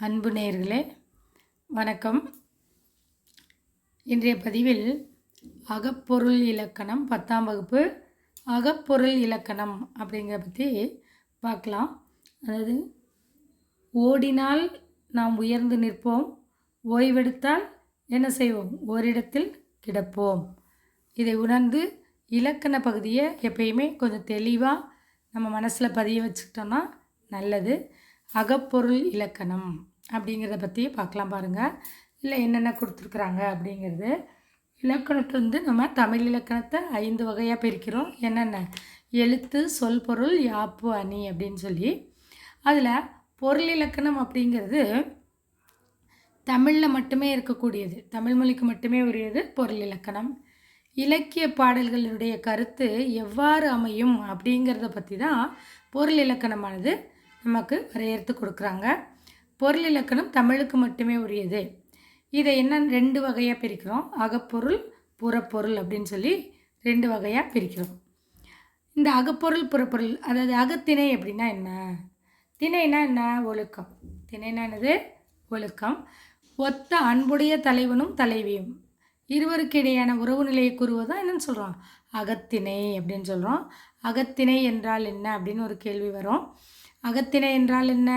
அன்பு நேயர்களே வணக்கம். இன்றைய பதிவில் அகப்பொருள் இலக்கணம் பத்தாம் வகுப்பு. அகப்பொருள் இலக்கணம் அப்படிங்கிற பற்றி பார்க்கலாம். அதாவது ஓடினால் நாம் உயர்ந்து நிற்போம் ஓய்வெடுத்தால் என்ன செய்வோம்? ஓரிடத்தில் கிடப்போம். இதை உணர்ந்து இலக்கண பகுதியை எப்பயுமே கொஞ்சம் தெளிவாக நம்ம மனசில் பதிய வச்சுக்கிட்டோன்னா நல்லது. அகப்பொருள் இலக்கணம் அப்படிங்கிறத பற்றி பார்க்கலாம் பாருங்கள் இல்லை என்னென்ன கொடுத்துருக்குறாங்க அப்படிங்கிறது. இலக்கணத்தை வந்து நம்ம தமிழ் இலக்கணத்தை ஐந்து வகையாக பிரிக்கிறோம். என்னென்ன? எழுத்து சொல் பொருள் யாப்பு அணி அப்படின்னு சொல்லி. அதில் பொருள் இலக்கணம் அப்படிங்கிறது தமிழில் மட்டுமே இருக்கக்கூடியது. தமிழ் மொழிக்கு மட்டுமே உரியது பொருள் இலக்கணம். இலக்கிய பாடல்களுடைய கருத்து எவ்வாறு அமையும் அப்படிங்கிறத பற்றி தான் பொருள் இலக்கணமானது. நமக்கு வரையறுத்து கொடுக்குறாங்க. பொருள் இலக்கணம் தமிழுக்கு மட்டுமே உரியது. இதை என்ன ரெண்டு வகையாக பிரிக்கிறோம்? அகப்பொருள் புறப்பொருள் அப்படின்னு சொல்லி ரெண்டு வகையாக பிரிக்கிறோம். இந்த அகப்பொருள் புறப்பொருள் அதாவது அகத்திணை அப்படின்னா என்ன? திணைனா என்ன? ஒழுக்கம். திணைனா என்னது? ஒழுக்கம். ஒத்த அன்புடைய தலைவனும் தலைவியும். இருவருக்கு இடையான உறவு நிலையை கூறுவதான் என்னன்னு சொல்கிறோம் அகத்திணை அப்படின்னு சொல்கிறோம் அகத்திணை என்றால் என்ன அப்படின்னு ஒரு கேள்வி வரும். அகத்திணை என்றால் என்ன?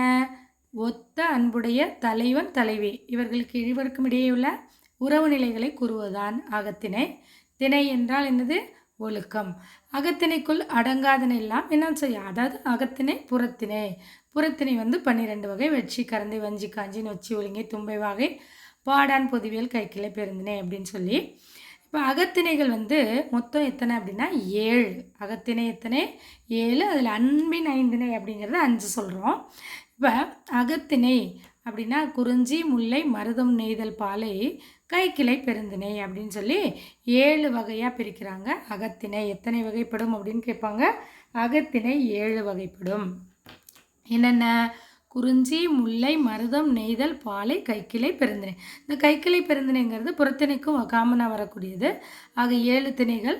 ஒத்த அன்புடைய தலைவன் தலைவி. இவர்களுக்கு இருவருக்கும் இடையே உள்ள உறவு நிலைகளை கூறுவதுதான் அகத்திணை. திணை என்றால் என்னது? ஒழுக்கம். அகத்திணைக்குள் அடங்காதனை எல்லாம் என்ன செய்ய அதாவது அகத்திணை புறத்திணை. புறத்திணை வந்து பன்னிரெண்டு வகை வெற்றி கறந்து வஞ்சி காஞ்சி நொச்சி ஒழுங்கை தும்பை வகை பாடான் பொதுவியல் கைக்கிளை பெருந்தினை அப்படின்னு சொல்லி இப்போ அகத்திணைகள் வந்து மொத்தம் எத்தனை அப்படின்னா ஏழு. அகத்திணை எத்தனை? ஏழு. அதில் அன்பின் ஐந்திணை அப்படிங்கிறத அஞ்சு சொல்கிறோம் இப்போ அகத்திணை அப்படின்னா குறிஞ்சி முல்லை மருதம் நெய்தல் பாலை கைக்கிளை பெருந்திணை அப்படின்னு சொல்லி ஏழு வகையாக பிரிக்கிறாங்க. அகத்திணை எத்தனை வகைப்படும் அப்படின்னு கேட்பாங்க. அகத்திணை ஏழு வகைப்படும். என்னென்ன? குறிஞ்சி முல்லை மருதம் நெய்தல் பாலை கைக்கிளை பெருந்திணை. இந்த கைக்கிளை பெருந்திணைங்கிறது புறத்திணைக்கும் காமனாக வரக்கூடியது. ஆக ஏழு திணைகள்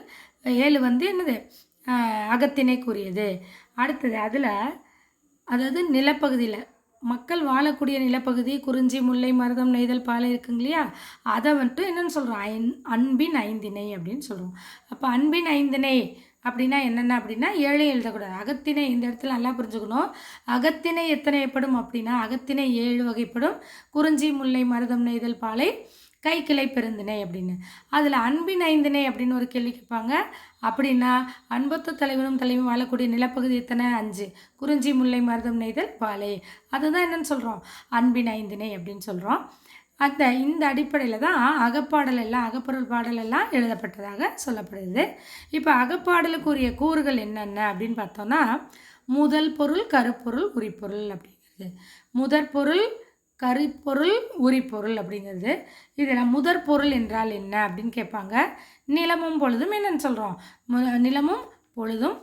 ஏழு வந்து என்னது? அகத்திணைக்குரியது அடுத்தது அதில் அதாவது நிலப்பகுதியில் மக்கள் வாழக்கூடிய நிலப்பகுதி குறிஞ்சி முல்லை மருதம் நெய்தல் பாலை இருக்குங்க இல்லையா? அதை வந்துட்டு என்னென்னு சொல்கிறோம் ஐந் அன்பின் ஐந்திணை அப்படின்னு சொல்கிறோம் அப்போ அன்பின் ஐந்திணை அப்படின்னா என்னென்ன அப்படின்னா ஏழை எழுதக்கூடாது. அகத்திணை இந்த இடத்துல நல்லா புரிஞ்சுக்கணும். அகத்திணை எத்தனை எப்படும் அப்படின்னா அகத்திணை ஏழு வகைப்படும். குறிஞ்சி முல்லை மருதம் நெய்தல் பாலை கை கிளை பெருந்திணை அப்படின்னு. அதில் அன்பின் ஐந்தினை அப்படின்னு ஒரு கேள்வி கேட்பாங்க. அப்படின்னா அன்பத்து தலைவனும் தலைவனும் வாழக்கூடிய நிலப்பகுதி எத்தனை? அஞ்சு. குறிஞ்சி முல்லை மருதம் நெய்தல் பாலை. அதுதான் என்னன்னு சொல்கிறோம் அன்பின் ஐந்தினை அப்படின்னு சொல்கிறோம் அந்த இந்த அடிப்படையில் தான் அகப்பாடல் எல்லாம் அகப்பொருள் பாடல் எல்லாம் எழுதப்பட்டதாக சொல்லப்படுது. இப்போ அகப்பாடலுக்குரிய கூறுகள் என்னென்ன அப்படின்னு பார்த்தோன்னா முதல் பொருள் கருப்பொருள் உரிப்பொருள் அப்படிங்கிறது. முதற் பொருள் கருப்பொருள் உரிப்பொருள் அப்படிங்கிறது. இதில் முதற் பொருள் என்றால் என்ன அப்படின்னு கேட்பாங்க. நிலமும் பொழுதும் என்னென்னு சொல்கிறோம் நிலமும் பொழுதும்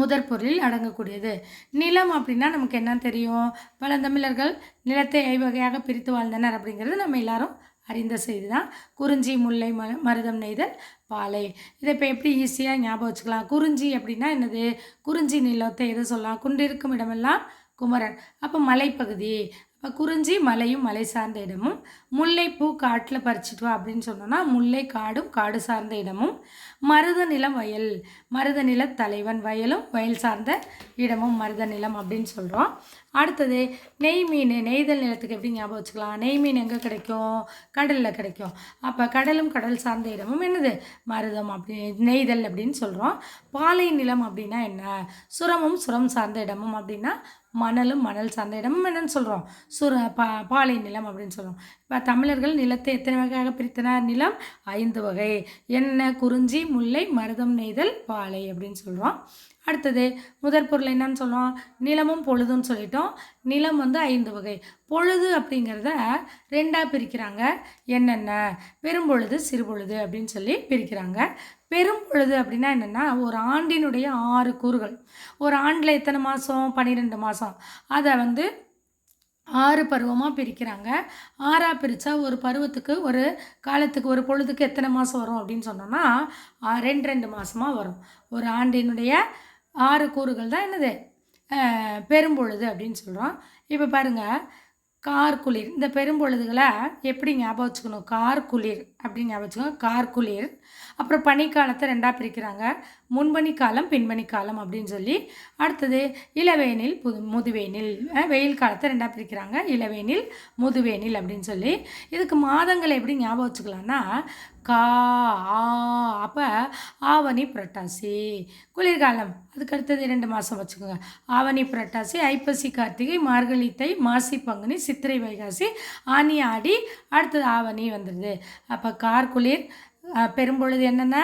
முதற் பொருளில் அடங்கக்கூடியது. நிலம் அப்படின்னா நமக்கு என்ன தெரியும்? பழந்தமிழர்கள் நிலத்தை ஐவகையாக பிரித்து வாழ்ந்தனர் அப்படிங்கிறது நம்ம எல்லாரும் அறிந்த செய்தி தான் குறிஞ்சி முல்லை ம மருதம் நெய்தல் பாலை. இதை இப்போ எப்படி ஈஸியாக ஞாபகம் வச்சுக்கலாம்? குறிஞ்சி அப்படின்னா என்னது? குறிஞ்சி நிலத்தை எது சொல்லலாம் குண்டிருக்கும் இடமெல்லாம் குமரன். அப்போ மலைப்பகுதி. குறிஞ்சி மலையும் மலை சார்ந்த இடமும் முல்லைப்பூ காட்டில் பறிச்சிட்டு வா அப்படின்னு சொன்னோன்னா முல்லை காடும் காடு சார்ந்த இடமும் மருத நிலம் வயல் மருத நில தலைவன் வயலும் வயல் சார்ந்த இடமும் மருத நிலம் அப்படின்னு சொல்கிறோம் அடுத்தது நெய் மீன் நெய்தல் நிலத்துக்கு எப்படி ஞாபகம் வச்சுக்கலாம்? நெய் மீன் எங்கே கிடைக்கும்? கடலில் கிடைக்கும். அப்போ கடலும் கடல் சார்ந்த இடமும் என்னது? மருதம் அப்படி நெய்தல் அப்படின்னு சொல்கிறோம் பாலை நிலம் அப்படின்னா என்ன? சுரமும் சுரம் சார்ந்த இடமும் அப்படின்னா மணலும் மணல் சார்ந்த இடமும் என்னன்னு சொல்கிறோம் சுர பா பாலை நிலம் அப்படின்னு சொல்கிறோம் இப்போ தமிழர்கள் நிலத்தை எத்தனை வகையாக பிரித்தனர்? நிலம் ஐந்து வகை. என்ன குறிஞ்சி முல்லை மருதம் நெய்தல் பாலை அப்படின்னு சொல்கிறோம் அடுத்தது முதற் பொருள் என்னன்னு சொல்லுவோம் நிலமும் பொழுதுன்னு சொல்லிட்டோம். நிலம் வந்து ஐந்து வகை. பொழுது அப்படிங்கிறத ரெண்டாக பிரிக்கிறாங்க. என்னென்ன? பெரும்பொழுது சிறுபொழுது அப்படின்னு சொல்லி பிரிக்கிறாங்க. பெரும்பொழுது அப்படின்னா என்னென்னா ஒரு ஆண்டினுடைய ஆறு கூறுகள். ஒரு ஆண்டில் எத்தனை மாதம் பன்னிரெண்டு மாதம் அதை வந்து ஆறு பருவமாக பிரிக்கிறாங்க. ஆறாக பிரித்தா ஒரு பருவத்துக்கு ஒரு காலத்துக்கு ஒரு பொழுதுக்கு எத்தனை மாதம் வரும் அப்படின்னு சொன்னோன்னா ரெண்டு ரெண்டு மாதமாக வரும். ஒரு ஆண்டினுடைய ஆறு கூறுகள் தான் என்னது? பெரும்பொழுது அப்படின்னு சொல்கிறோம் இப்போ பாருங்கள் கார்குளிர். இந்த பெரும்பொழுதுகளை எப்படி ஞாபகம் வச்சுக்கணும்? கார்குளிர் அப்படின்னு ஞாபகம் வச்சுக்கோங்க. கார்குளிர். அப்புறம் பனிக்காலத்தை ரெண்டாக பிரிக்கிறாங்க. முன்பனி காலம் பின்பனி காலம் அப்படின்னு சொல்லி. அடுத்தது இளவேனில் புது முதுவேனில் வெயில் காலத்தை ரெண்டாக பிரிக்கிறாங்க. இளவேனில் முதுவேனில் அப்படின்னு சொல்லி. இதுக்கு மாதங்களை எப்படி ஞாபகம் வச்சுக்கலாம்னா கா ஆ அப்போ ஆவணி புரட்டாசி. குளிர்காலம். அதுக்கு அடுத்தது ரெண்டு மாதம் வச்சுக்கோங்க. ஆவணி புரட்டாசி ஐப்பசி கார்த்திகை மார்கழி தை மாசி பங்குனி சித்திரை வைகாசி ஆனி ஆடி அடுத்தது ஆவணி வந்துடுது. அப்போ கார் குளிர் பெரும்பொழுது என்னென்ன?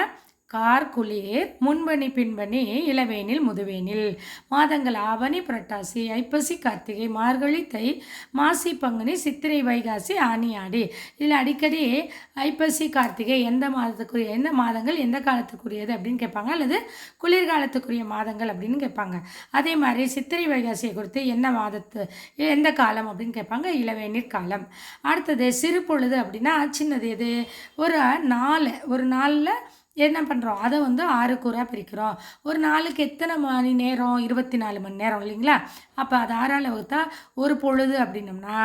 கார் குளிர் பின்பணி பின்பனி இளவேனில் முதுவேனில். மாதங்கள் ஆவணி புரட்டாசி ஐப்பசி கார்த்திகை மார்கழி தை மாசி பங்குனி சித்திரை வைகாசி ஆனி ஆடி. இதில் அடிக்கடி ஐப்பசி கார்த்திகை எந்த மாதத்துக்குரிய எந்த மாதங்கள் எந்த காலத்துக்குரியது அப்படின்னு கேட்பாங்க அல்லது குளிர்காலத்துக்குரிய மாதங்கள் அப்படின்னு கேட்பாங்க. அதே மாதிரி சித்திரை வைகாசியை குறித்து என்ன மாதத்து எந்த காலம் அப்படின்னு கேட்பாங்க இளவேநீர் காலம். அடுத்தது சிறு பொழுது அப்படின்னா சின்னது எது? ஒரு நாள் ஒரு நாளில் என்ன பண்ணுறோம் அதை வந்து ஆறு கூறாக பிரிக்கிறோம். ஒரு நாளுக்கு எத்தனை மணி நேரம்? இருபத்தி நாலு மணி நேரம் இல்லைங்களா? அப்போ அது ஆறால் வகுத்தா ஒரு பொழுது அப்படின்னம்னா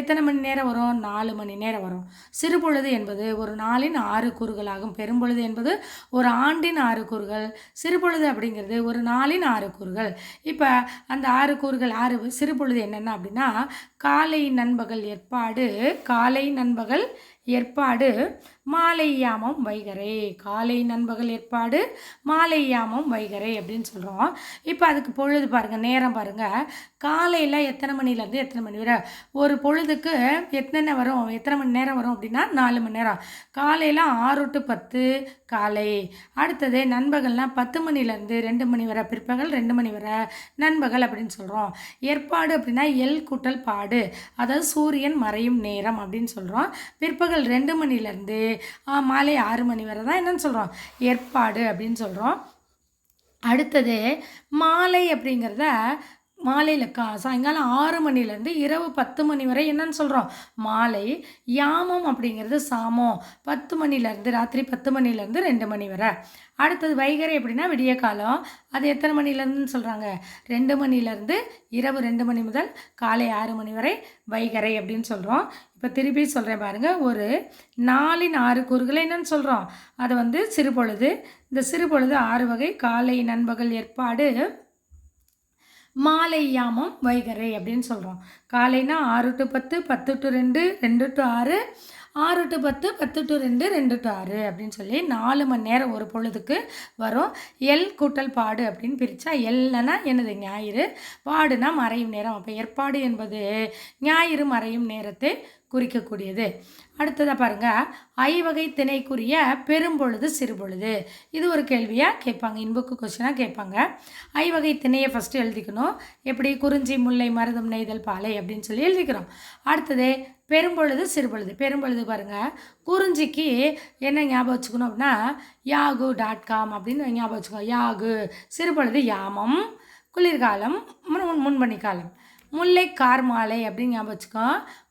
எத்தனை மணி நேரம் வரும்? நாலு மணி நேரம் வரும். சிறு பொழுது என்பது ஒரு நாளின் ஆறு கூறுகளாகும். பெரும்பொழுது என்பது ஒரு ஆண்டின் ஆறு கூறுகள். சிறு பொழுது அப்படிங்கிறது ஒரு நாளின் ஆறு கூறுகள். இப்போ அந்த ஆறு கூறுகள் ஆறு சிறு பொழுது என்னென்ன அப்படின்னா காலை நண்பகல் ஏற்பாடு காலை நண்பகல் ஏற்பாடு. மாலை யாமம் வைகரை. காலை நண்பகல் ஏற்பாடு. மாலை யாமம் வைகரை அப்படின்னு சொல்கிறோம் இப்போ அதுக்கு பொழுது பாருங்கள் நேரம் பாருங்கள் காலையில் எத்தனை மணிலேருந்து எத்தனை மணி வரை? ஒரு பொழுதுக்கு எத்தனை வரும்? எத்தனை மணி நேரம் வரும் அப்படின்னா நாலு மணி நேரம். காலையில் ஆறு டு பத்து காலை. அடுத்தது நண்பகல்னால் பத்து மணிலேருந்து ரெண்டு மணி வரை. பிற்பகல் ரெண்டு மணி வரை. நண்பகல் அப்படின்னு சொல்கிறோம் ஏற்பாடு அப்படின்னா எல் கூட்டல் பாடு. அதாவது சூரியன் மறையும் நேரம் அப்படின்னு சொல்கிறோம் பிற்பகல் ரெண்டு மணிலேருந்து மாலை ஆறு மணி வரை தான் என்னன்னு சொல்கிறோம் ஏற்பாடு அப்படின்னு சொல்கிறோம் அடுத்தது மாலை அப்படிங்கிறத மாலையில் கா சாயங்காலம் ஆறு மணிலேருந்து இரவு பத்து மணி வரை என்னன்னு சொல்கிறோம் மாலை யாமம் அப்படிங்கிறது சாமம். பத்து மணிலேருந்து ராத்திரி பத்து மணிலேருந்து ரெண்டு மணி வரை. அடுத்தது வைகரை அப்படின்னா விடிய காலம். அது எத்தனை மணிலேருந்துன்னு சொல்கிறாங்க ரெண்டு மணிலேருந்து இரவு ரெண்டு மணி முதல் காலை ஆறு மணி வரை வைகரை அப்படின்னு சொல்கிறோம் இப்போ திருப்பி சொல்கிறேன் பாருங்கள் ஒரு நாலின் ஆறு கூறுகளை என்னன்னு சொல்கிறோம் அதை வந்து சிறுபொழுது இந்த சிறுபொழுது ஆறு வகை காலை நண்பகல் ஏற்பாடு மாலை யாமம் வைகரை அப்படின்னு சொல்கிறோம் காலைனா ஆறு டு பத்து பத்து டு ரெண்டு ரெண்டு டு ஆறு ஆறு டு பத்து பத்து டு ரெண்டு ரெண்டு டு ஆறு அப்படின்னு சொல்லி நாலு மணி நேரம் ஒரு பொழுதுக்கு வரும். எல் கூட்டல் பாடு அப்படின்னு பிரித்தா எல்லனா எனது ஞாயிறு பாடுனா மறையும் நேரம். அப்போ ஏற்பாடு என்பது ஞாயிறு மறையும் நேரத்தை குறிக்கக்கூடியது. அடுத்ததாக பாருங்க ஐவகை திணைக்குரிய பெரும்பொழுது சிறுபொழுது. இது ஒரு கேள்வியாக கேட்பாங்க இன்புக்கு கொஸ்டினாக கேட்பாங்க. ஐவகை திணையை ஃபஸ்ட்டு எழுதிக்கணும். எப்படி? குறிஞ்சி முல்லை மருதம் நெய்தல் பாலை அப்படின்னு சொல்லி எழுதிக்கிறோம். அடுத்தது பெரும்பொழுது சிறுபொழுது. பெரும்பொழுது பாருங்கள் குறிஞ்சிக்கு என்ன ஞாபகம் வச்சுக்கணும் அப்படின்னா யாகு டாட் காம் அப்படின்னு ஞாபகம் வச்சுக்கோங்க. யாகு சிறுபொழுது யாமம் குளிர்காலம் முன் முன்பனி காலம் முல்லை கார் மாலை அப்படின்னு ஞாபகம் வச்சுக்கோ.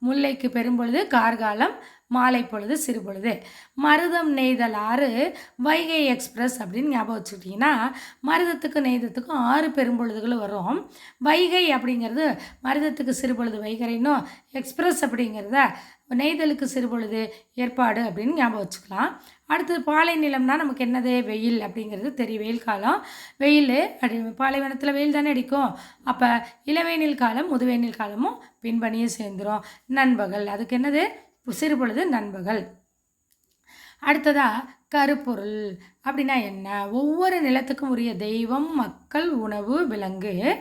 முல்லைக்கு பெரும்பொழுது கார்காலம் மாலை பொழுது சிறு பொழுது. மருதம் நெய்தல் ஆறு வைகை எக்ஸ்பிரஸ் அப்படின்னு ஞாபகம் வச்சுக்கிட்டிங்கன்னா மருதத்துக்கு நெய்தத்துக்கும் ஆறு பெரும்பொழுதுகளும் வரும். வைகை அப்படிங்கிறது மருதத்துக்கு சிறு பொழுது வைகரைன்னும் எக்ஸ்பிரஸ் அப்படிங்கிறத நெய்தலுக்கு சிறு பொழுது ஏற்பாடு அப்படின்னு ஞாபகம் வச்சுக்கலாம். அடுத்தது பாலை நிலம்னா நமக்கு என்னது? வெயில் அப்படிங்கிறது தெரியும் வெயில் காலம். வெயில் அடி பாலைவனத்தில் வெயில் தானே அடிக்கும். அப்போ இளவேனில் காலம் முதுவேனில் காலமும் பின்பணியே சேர்ந்துரும். நண்பகல் அதுக்கு என்னது? சிறுபொழுது நண்பகல் அடுத்ததாக கருப்பொருள். அப்படின்னா என்ன? ஒவ்வொரு நிலத்துக்கும் உரிய தெய்வம் மக்கள் உணவு விலங்கு.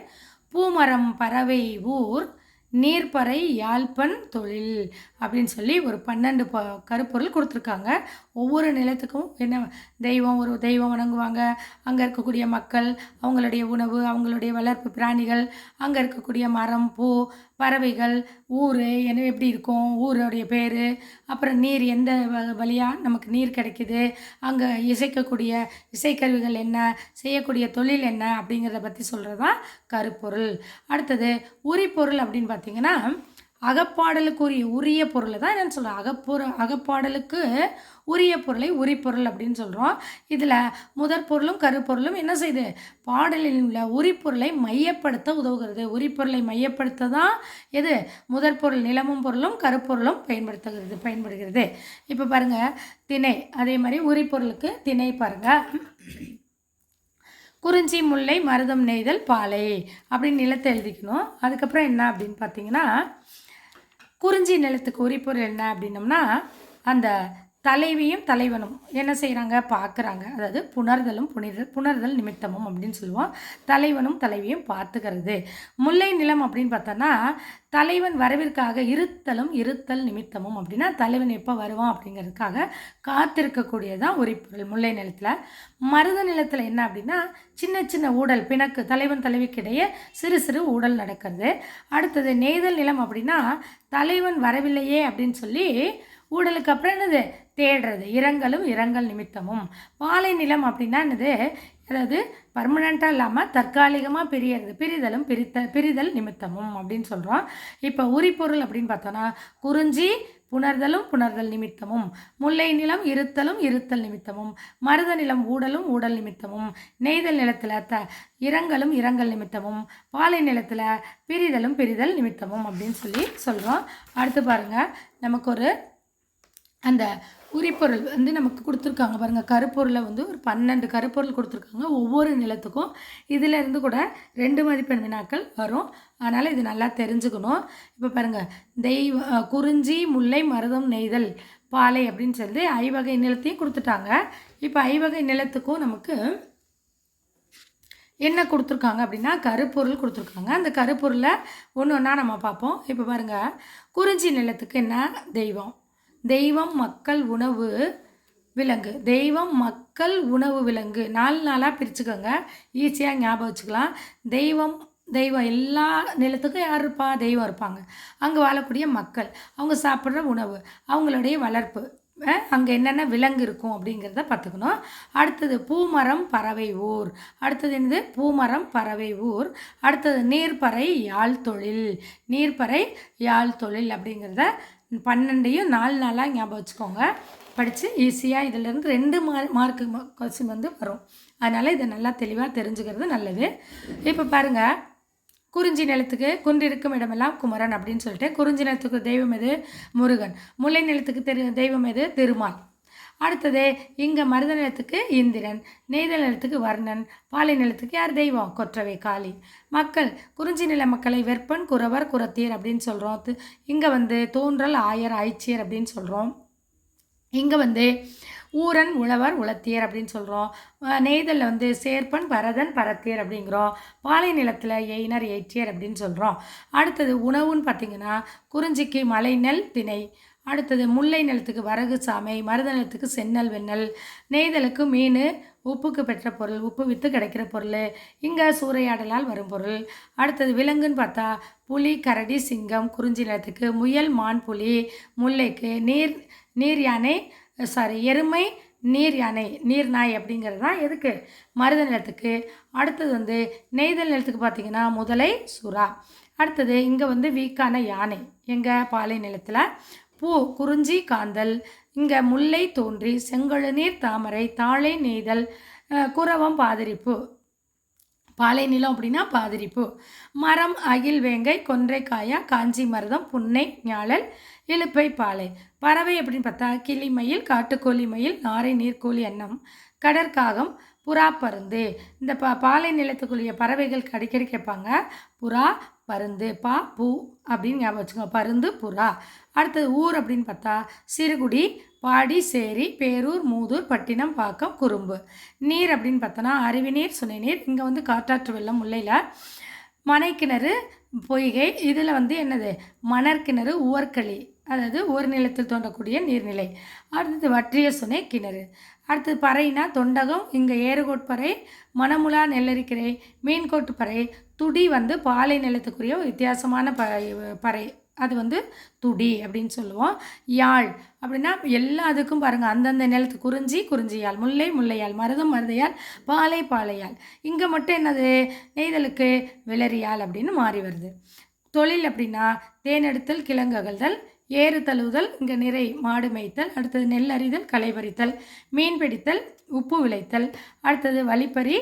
பூமரம் பறவை ஊர் நீர்ப்பறை யாழ்ப்பண் தொழில். அப்படின்னு சொல்லி ஒரு பன்னெண்டு ப கருப்பொருள் கொடுத்துருக்காங்க. ஒவ்வொரு நிலத்துக்கும் என்ன தெய்வம் ஒரு தெய்வம் வணங்குவாங்க. அங்கே இருக்கக்கூடிய மக்கள் அவங்களுடைய உணவு அவங்களுடைய வளர்ப்பு பிராணிகள் அங்கே இருக்கக்கூடிய மரம் பூ பறவைகள் ஊர் என்ன எப்படி இருக்கும் ஊருடைய பேர் அப்புறம் நீர் எந்த வ- நமக்கு நீர் கிடைக்குது அங்கே இசைக்கக்கூடிய இசைக்கருவிகள் என்ன செய்யக்கூடிய தொழில் என்ன அப்படிங்கிறத பற்றி சொல்கிறது தான் கருப்பொருள். அடுத்தது உரிப்பொருள் அப்படின்னு பார்த்தீங்கன்னா அகப்பாடலுக்குரிய உரிய பொருளை தான் என்னென்னு சொல்கிறேன் அகப்பொரு அகப்பாடலுக்கு உரிய பொருளை உரிப்பொருள் அப்படின்னு சொல்கிறோம் இதில் முதற் பொருளும் கருப்பொருளும் என்ன செய்யுது பாடலில் உள்ள உரிப்பொருளை மையப்படுத்த உதவுகிறது. உரிப்பொருளை மையப்படுத்த தான் எது? முதற் பொருள் நிலமும் பொருளும் கருப்பொருளும் பயன்படுத்துகிறது பயன்படுகிறது. இப்போ பாருங்கள் திணை. அதே மாதிரி உரிப்பொருளுக்கு திணை பாருங்கள் குறிஞ்சி முல்லை மருதம் நெய்தல் பாலை அப்படின்னு நிலத்தை எழுதிக்கணும். அதுக்கப்புறம் என்ன அப்படின்னு பார்த்தீங்கன்னா குறிஞ்சி நிலத்துக்கு உரிப்பொருள் என்ன அப்படின்னம்னா அந்த தலைவியும் தலைவனும் என்ன செய்கிறாங்க பார்க்குறாங்க. அதாவது புணர்தலும் புனித புணர்தல் நிமித்தமும் அப்படின்னு சொல்லுவோம். தலைவனும் தலைவியும் பார்த்துக்கிறது. முல்லை நிலம் அப்படின்னு பார்த்தோன்னா தலைவன் வரவிற்காக இருத்தலும் இருத்தல் நிமித்தமும் அப்படின்னா தலைவன் எப்போ வருவான் அப்படிங்கிறதுக்காக காத்திருக்கக்கூடியதான் உரிப்பொருள் முல்லை நிலத்தில். மருத நிலத்தில் என்ன அப்படின்னா சின்ன சின்ன ஊடல் பிணக்கு தலைவன் தலைவிக்கிடையே சிறு சிறு ஊடல் நடக்கிறது. அடுத்தது நெய்தல் நிலம் அப்படின்னா தலைவன் வரவில்லையே அப்படின்னு சொல்லி ஊடலுக்கு அப்புறம் என்னது? தேடுறது. இரங்கலும் இரங்கல் நிமித்தமும். பாலை நிலம் அப்படின்னா என்னது? அதாவது பர்மனெண்ட்டாக இல்லாமல் தற்காலிகமாக பிரியறது. பிரிதலும் பிரித்த பிரிதல் நிமித்தமும் அப்படின்னு சொல்கிறோம் இப்போ உரிப்பொருள் அப்படின்னு பார்த்தோன்னா குறிஞ்சி புணர்தலும் புணர்தல் நிமித்தமும். முல்லை நிலம் இருத்தலும் இருத்தல் நிமித்தமும். மருத நிலம் ஊடலும் ஊடல் நிமித்தமும். நெய்தல் நிலத்தில் த இரங்கலும் இரங்கல் நிமித்தமும். பாலை நிலத்தில் பிரிதலும் பிரிதல் நிமித்தமும் அப்படின்னு சொல்லி சொல்கிறோம் அடுத்து பாருங்கள் நமக்கு ஒரு அந்த உரிப்பொருள் வந்து நமக்கு கொடுத்துருக்காங்க பாருங்கள் கருப்பொருளை வந்து ஒரு பன்னெண்டு கருப்பொருள் கொடுத்துருக்காங்க. ஒவ்வொரு நிலத்துக்கும் இதிலேருந்து கூட ரெண்டு மதிப்பெண் வினாக்கள் வரும். அதனால் இது நல்லா தெரிஞ்சுக்கணும். இப்போ பாருங்கள் தெய்வ குறிஞ்சி முல்லை மருதம் நெய்தல் பாலை அப்படின்னு சொல்லி ஐவகை நிலத்தையும் கொடுத்துட்டாங்க. இப்போ ஐவகை நிலத்துக்கும் நமக்கு என்ன கொடுத்துருக்காங்க அப்படின்னா கருப்பொருள் கொடுத்துருக்காங்க. அந்த கருப்பொருளை ஒன்று ஒன்றா நம்ம பார்ப்போம். இப்போ பாருங்கள் குறிஞ்சி நிலத்துக்கு என்ன தெய்வம்? தெய்வம் மக்கள் உணவு விலங்கு. தெய்வம் மக்கள் உணவு விலங்கு. நாலு நாளாக பிரிச்சுக்கோங்க. ஈஸியாக ஞாபகம் வச்சுக்கலாம். தெய்வம் தெய்வம் எல்லா நிலத்துக்கும் யார் இருப்பா? தெய்வம் இருப்பாங்க. அங்கே வாழக்கூடிய மக்கள். அவங்க சாப்பிட்ற உணவு அவங்களுடைய வளர்ப்பு அங்கே என்னென்ன விலங்கு இருக்கும் அப்படிங்கிறத பார்த்துக்கணும். அடுத்தது பூமரம் பறவை ஊர். அடுத்தது என்னது? பூமரம் பறவை ஊர். அடுத்தது நீர்ப்பறை யாழ் தொழில். நீர்ப்பறை யாழ் தொழில் அப்படிங்கிறத பன்னெண்டையும் நாலு நாளாக ஞாபகம் வச்சுக்கோங்க. படித்து ஈஸியாக இதிலேருந்து ரெண்டு மார்க் மார்க்கு கொஸ்டின் வந்து வரும். அதனால் இதை நல்லா தெளிவாக தெரிஞ்சுக்கிறது நல்லது. இப்போ பாருங்கள் குறிஞ்சி நிலத்துக்கு குன்றிருக்கும் இடமெல்லாம் குமரன் அப்படின்னு சொல்லிட்டு குறிஞ்சி நிலத்துக்கு தெய்வம் எது? முருகன். முல்லை நிலத்துக்கு தெரு தெய்வம் எது? திருமால். அடுத்தது இங்கே மருத நிலத்துக்கு இந்திரன் நெய்தல் நிலத்துக்கு வர்ணன் பாலை நிலத்துக்கு யார் தெய்வம்? கொற்றவை காளி. மக்கள் குறிஞ்சி நில மக்களை வெப்பன் குறவர் குரத்தீர் அப்படின்னு சொல்கிறோம் இங்கே வந்து தோன்றல் ஆயர் ஆய்ச்சியர் அப்படின்னு சொல்கிறோம் இங்கே வந்து ஊரன் உழவர் உளத்தியர் அப்படின்னு சொல்கிறோம் நெய்தலில் வந்து சேர்ப்பன் பரதன் பரத்தியர் அப்படிங்கிறோம். பாலை நிலத்தில் எயினர் எயிற்றியர் அப்படின்னு சொல்கிறோம் அடுத்தது உணவுன்னு பார்த்திங்கன்னா குறிஞ்சிக்கு மலை நெல் திணை அடுத்தது முல்லை நிலத்துக்கு வரகு சாமை மருத நிலத்துக்கு சென்னல் வெண்ணல் நெய்தலுக்கு மீன் உப்புக்கு பெற்ற பொருள் உப்பு விற்று கிடைக்கிற பொருள் இங்கே சூறையாடலால் வரும் பொருள். அடுத்தது விலங்குன்னு பார்த்தா புலி கரடி சிங்கம் குறிஞ்சி நிலத்துக்கு முயல் மான் புலி முல்லைக்கு நீர் நீர் யானை சாரி எருமை நீர் யானை நீர் நாய் அப்படிங்கிறது தான் எதுக்கு? மருத நிலத்துக்கு. அடுத்தது வந்து நெய்தல் நிலத்துக்கு பார்த்திங்கன்னா முதலை சுறா. அடுத்தது இங்கே வந்து வீக்கான யானை. எங்கள் பாலை நிலத்தில். பூ குறிஞ்சி காந்தல். இங்கே முல்லை தோன்றி செங்கழுநீர் தாமரை தாழை நெய்தல் குரவம் பாதிரிப்பு. பாலை நிலம் அப்படின்னா பாதிரிப்பு. மரம் அகில் வேங்கை கொன்றைக்காயா காஞ்சி மருதம் புன்னை ஞாழல் இழுப்பை பாலை. பறவை அப்படின்னு பார்த்தா கிளி மயில் காட்டுக்கோழி மயில் நாரை நீர்க்கோழி அன்னம் கடற்காகம் புறா பருந்து. இந்த ப பாலை நிலத்துக்குரிய பறவைகள் அடிக்கடி கேட்பாங்க. புறா பருந்து பா பூ அப்படின்னு ஞாபகம் வச்சுக்கோங்க. பருந்து புறா. அடுத்தது ஊர் அப்படின்னு பார்த்தா சிறுகுடி பாடி சேரி பேரூர் மூதூர் பட்டினம் பாக்கம் குறும்பு. நீர் அப்படின்னு பார்த்தோன்னா அருவி நீர் சுனை நீர். இங்கே வந்து காற்றாற்று வெள்ளம் முல்லையில் மனைக்கிணறு பொய்கை. இதில் வந்து என்னது? மணற்கிணறு உவர்களி. அதாவது ஒரு நிலத்தில் தோன்றக்கூடிய நீர்நிலை. அடுத்தது வற்றிய சுனை கிணறு. அடுத்தது பறைனா தொண்டகம். இங்கே ஏறுகோட்பறை மணமுலா நெல்லரிக்கரை மீன்கோட்டு பறை துடி வந்து பாலை நிலத்துக்குரிய வித்தியாசமான ப பறை. அது வந்து துடி அப்படின்னு சொல்லுவோம். யாழ் அப்படின்னா எல்லா அதுக்கும் பாருங்கள் அந்தந்த நிலத்து குறிஞ்சி குறிஞ்சியால் முல்லை முல்லையால் மருதம் மருதையால் பாலை பாலையால். இங்கே மட்டும் என்னது? நெய்தலுக்கு விளரியால் அப்படின்னு மாறி வருது. தொழில் அப்படின்னா தேனெடுத்தல் கிழங்ககழ்தல் ஏறு தழுவுதல் இங்கே நிறை மாடு மேய்த்தல் அடுத்தது நெல் அறிதல் களைபறித்தல் மீன் பிடித்தல் உப்பு விளைத்தல் அடுத்தது வழிப்பறி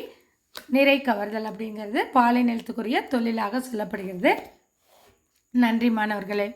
நிறை கவர்தல் அப்படிங்கிறது பாலை நிலத்துக்குரிய தொழிலாக சொல்லப்படுகிறது. நன்றி மாணவர்களே.